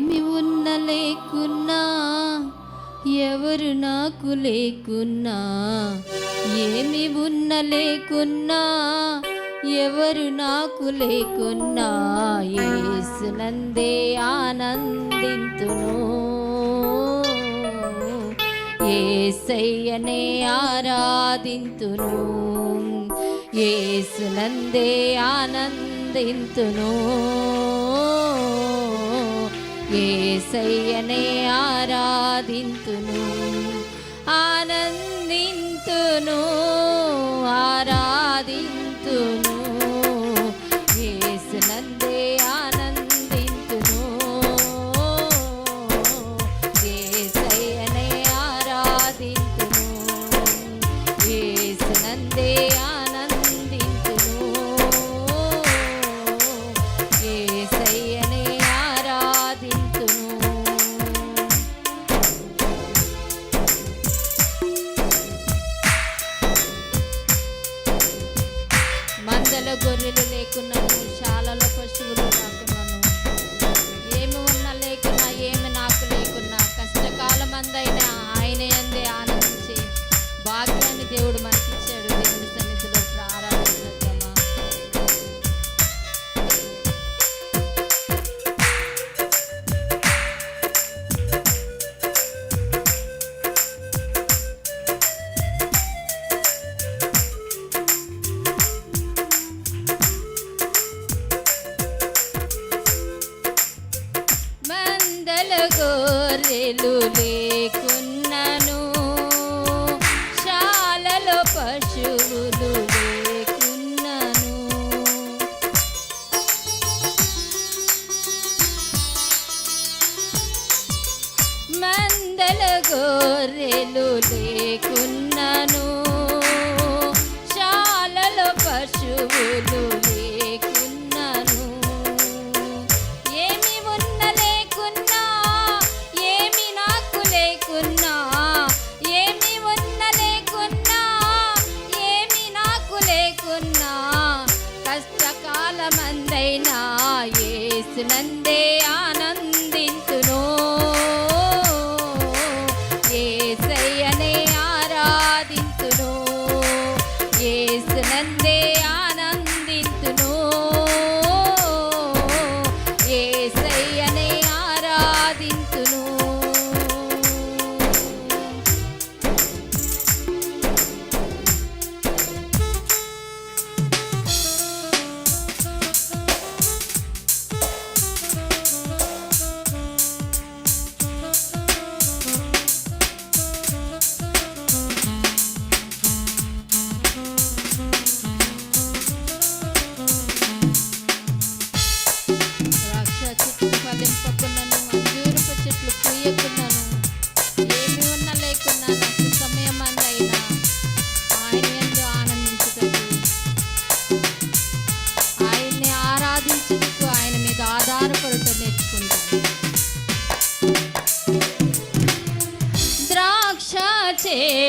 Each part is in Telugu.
ఏమి ఉన్న లేకున్నా ఎవరు నాకు లేకున్నా ఏమి ఉన్న లేకున్నా ఎవరు నాకు లేకున్నా ఏసునందే ఆనందింతును. ఏసయ్యనే ఆరాధింతును. ఏసునందే ఆనందింతును. ఏసయ్యనే ఆరాధింతును ఆనందింతును ఆరాధింతు lulee ఆనంద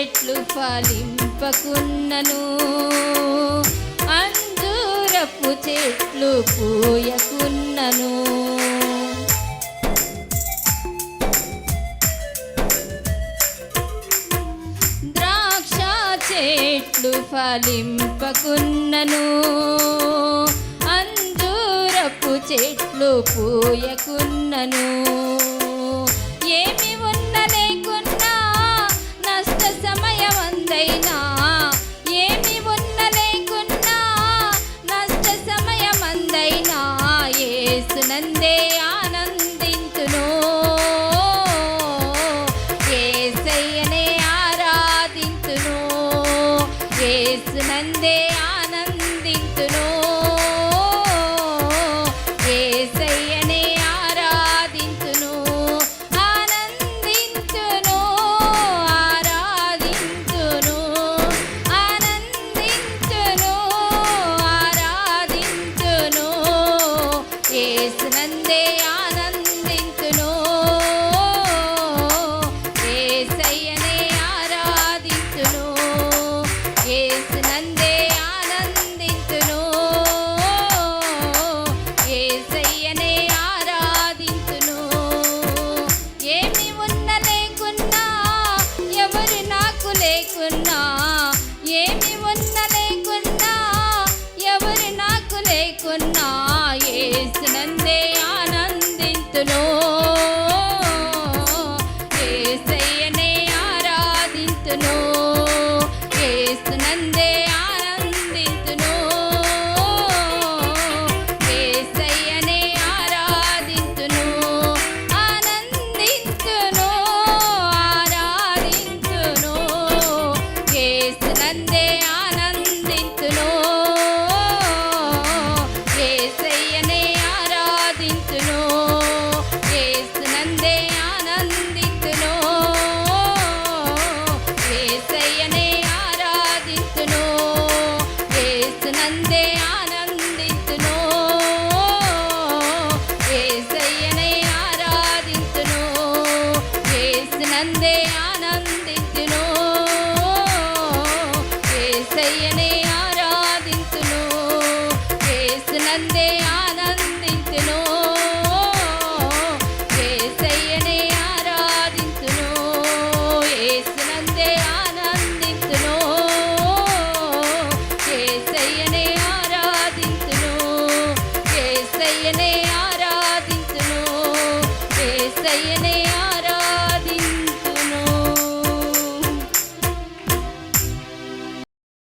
చెట్లు ఫలింపకున్నను. అంజూరపు చెట్లు పూయకున్నను. ద్రాక్ష చెట్లు ఫలింపకున్నను. అంజూరపు చెట్లు పూయకున్నను. నందే ఆనందింతును. ఏసయ్యనే ఆరాధింతును. ఏసు నందే లేకున్నా ఏసునందే ఆనందింతును. ఏసయ్యనే ఆరాధింతును. ఏసునందే ఆనందింతును. ఏసయ్యనే ఆరాధింతును. ఆనందింతును ఆరాధింతును. ఏసునందే